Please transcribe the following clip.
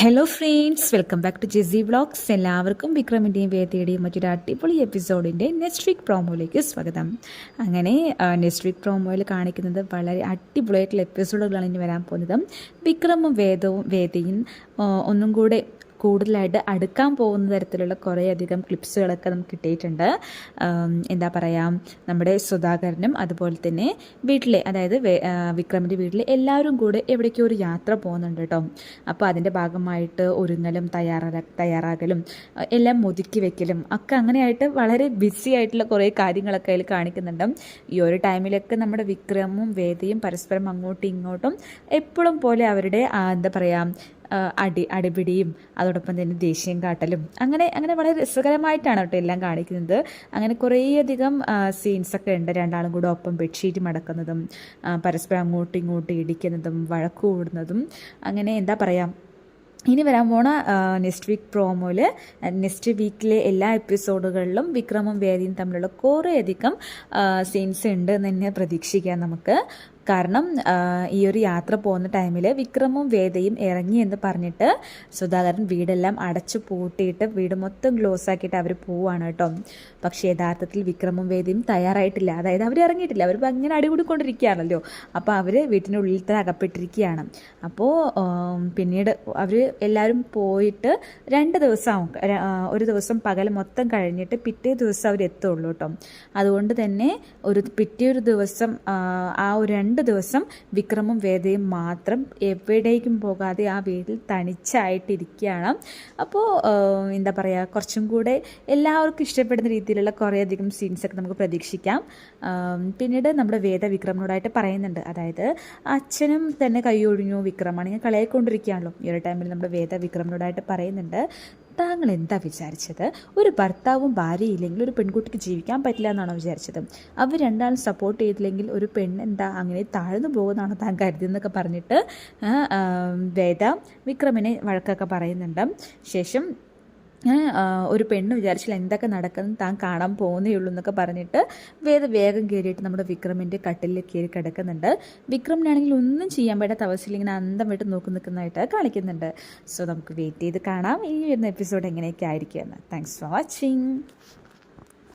Hello friends welcome back to JC vlogs എല്ലാവർക്കും വിക്രമിന്റെയും വേദയുടെയും മറ്റൊരു അടിപൊളി എപ്പിസോഡിന്റെ നെക്സ്റ്റ് വീക്ക് പ്രോമോയിലേക്ക് സ്വാഗതം. അങ്ങനെ നെക്സ്റ്റ് വീക്ക് പ്രോമോയിൽ കാണിക്കുന്നത് വളരെ അടിപൊളിയായിട്ടുള്ള എപ്പിസോഡുകളാണ് ഇനി വരാൻ പോകുന്നത്. വിക്രമും വേദവും വേദിയും ഒന്നും കൂടെ കൂടുതലായിട്ട് അടുക്കാൻ പോകുന്ന തരത്തിലുള്ള കുറേയധികം ക്ലിപ്സുകളൊക്കെ നമുക്ക് കിട്ടിയിട്ടുണ്ട്. എന്താ പറയുക നമ്മുടെ സുധാകരനും അതുപോലെ തന്നെ വീട്ടിലെ അതായത് വിക്രമിന്റെ വീട്ടിലെ എല്ലാവരും കൂടെ എവിടേക്കോ ഒരു യാത്ര പോകുന്നുണ്ട് കേട്ടോ. അപ്പോൾ അതിന്റെ ഭാഗമായിട്ട് ഒരുങ്ങലും തയ്യാറാ തയ്യാറാകലും എല്ലാം ഒതുക്കി വെക്കലും ഒക്കെ അങ്ങനെയായിട്ട് വളരെ ബിസി ആയിട്ടുള്ള കുറേ കാര്യങ്ങളൊക്കെ അതിൽ കാണിക്കുന്നുണ്ട്. ഈ ഒരു ടൈമിലൊക്കെ നമ്മുടെ വിക്രമും വേദയും പരസ്പരം അങ്ങോട്ടും ഇങ്ങോട്ടും എപ്പോഴും പോലെ അവരുടെ എന്താ പറയുക അടി അടിപിടിയും അതോടൊപ്പം തന്നെ ദേഷ്യം കാട്ടലും. അങ്ങനെ അങ്ങനെ വളരെ രസകരമായിട്ടാണ് കേട്ടോ എല്ലാം കാണിക്കുന്നത്. അങ്ങനെ കുറേയധികം സീൻസൊക്കെ ഉണ്ട്. രണ്ടാളും കൂടെ ഒപ്പം ബെഡ്ഷീറ്റ് മടക്കുന്നതും പരസ്പരം അങ്ങോട്ടും ഇങ്ങോട്ടും ഇടിക്കുന്നതും വഴക്ക് കൂടുന്നതും. അങ്ങനെ എന്താ പറയുക ഇനി വരാൻ പോണ നെക്സ്റ്റ് വീക്ക് പ്രോമോയിൽ നെക്സ്റ്റ് വീക്കിലെ എല്ലാ എപ്പിസോഡുകളിലും വിക്രമും വേദിയും തമ്മിലുള്ള കുറേയധികം സീൻസ് ഉണ്ട് എന്ന് തന്നെ പ്രതീക്ഷിക്കാം നമുക്ക്. കാരണം ഈ ഒരു യാത്ര പോകുന്ന ടൈമിൽ വിക്രമും വേദയും ഇറങ്ങി എന്ന് പറഞ്ഞിട്ട് സുധാകരൻ വീടെല്ലാം അടച്ചു പൂട്ടിയിട്ട് വീട് മൊത്തം ക്ലോസ് ആക്കിയിട്ട് അവർ പോവാണ് കേട്ടോ. പക്ഷേ യഥാർത്ഥത്തിൽ വിക്രമും വേദയും തയ്യാറായിട്ടില്ല. അതായത് അവർ ഇറങ്ങിയിട്ടില്ല. അവർ അങ്ങനെ അടികൂടിക്കൊണ്ടിരിക്കുകയാണല്ലോ. അപ്പോൾ അവർ വീട്ടിന്റെ ഉള്ളിൽ തന്നെ അകപ്പെട്ടിരിക്കുകയാണ്. അപ്പോൾ പിന്നീട് അവർ എല്ലാവരും പോയിട്ട് രണ്ട് ദിവസം ഒരു ദിവസം പകൽ മൊത്തം കഴിഞ്ഞിട്ട് പിറ്റേ ദിവസം അവർ എത്തുള്ളൂ കേട്ടോ. അതുകൊണ്ട് തന്നെ ഒരു പിറ്റേ ഒരു ദിവസം ആ ഒരു രണ്ട് ദിവസം വിക്രമും വേദയും മാത്രം എവിടേക്കും പോകാതെ ആ വീട്ടിൽ തനിച്ചായിട്ടിരിക്കുകയാണ്. അപ്പോൾ എന്താ പറയുക കുറച്ചും കൂടെ എല്ലാവർക്കും ഇഷ്ടപ്പെടുന്ന രീതിയിലുള്ള കുറേയധികം സീൻസൊക്കെ നമുക്ക് പ്രതീക്ഷിക്കാം. പിന്നീട് നമ്മുടെ വേദ വിക്രമിനോടായിട്ട് പറയുന്നുണ്ട്. അതായത് അച്ഛനും തന്നെ കൈയൊഴിഞ്ഞു വിക്രമാണെങ്കിൽ കളയിക്കൊണ്ടിരിക്കുകയാണല്ലോ ഈ ഒരു ടൈമിൽ നമ്മുടെ വേദ വിക്രമിനോടായിട്ട് പറയുന്നുണ്ട്. താങ്കൾ എന്താ വിചാരിച്ചത്? ഒരു ഭർത്താവും ഭാര്യയും ഇല്ലെങ്കിൽ ഒരു പെൺകുട്ടിക്ക് ജീവിക്കാൻ പറ്റില്ല എന്നാണോ വിചാരിച്ചത്? അവർ രണ്ടാളും സപ്പോർട്ട് ചെയ്തില്ലെങ്കിൽ ഒരു പെണ്ണ് എന്താ അങ്ങനെ താഴ്ന്നു പോകുന്നതാണോ താൻ കരുതിയെന്നൊക്കെ പറഞ്ഞിട്ട് വേദ വിക്രമിനെ വഴക്കൊക്കെ പറയുന്നുണ്ട്. ശേഷം ഒരു പെണ്ണ് വിചാരിച്ചാൽ എന്തൊക്കെ നടക്കുന്നു താൻ കാണാൻ പോകുന്നേ ഉള്ളൂ എന്നൊക്കെ പറഞ്ഞിട്ട് വേദ വേഗം കയറിയിട്ട് നമ്മുടെ വിക്രമിന്റെ കട്ടിലിൽ കയറി കിടക്കുന്നുണ്ട്. വിക്രമിനാണെങ്കിൽ ഒന്നും ചെയ്യാൻ പറ്റാത്ത അവസ്ഥയിൽ ഇങ്ങനെ അന്തം വിട്ട് നോക്കി നിൽക്കുന്നതായിട്ട് കാണിക്കുന്നുണ്ട്. സോ നമുക്ക് വെയിറ്റ് ചെയ്ത് കാണാം. ഈ വരുന്ന എപ്പിസോഡ് എങ്ങനെയൊക്കെ ആയിരിക്കുമെന്ന്. Thanks for watching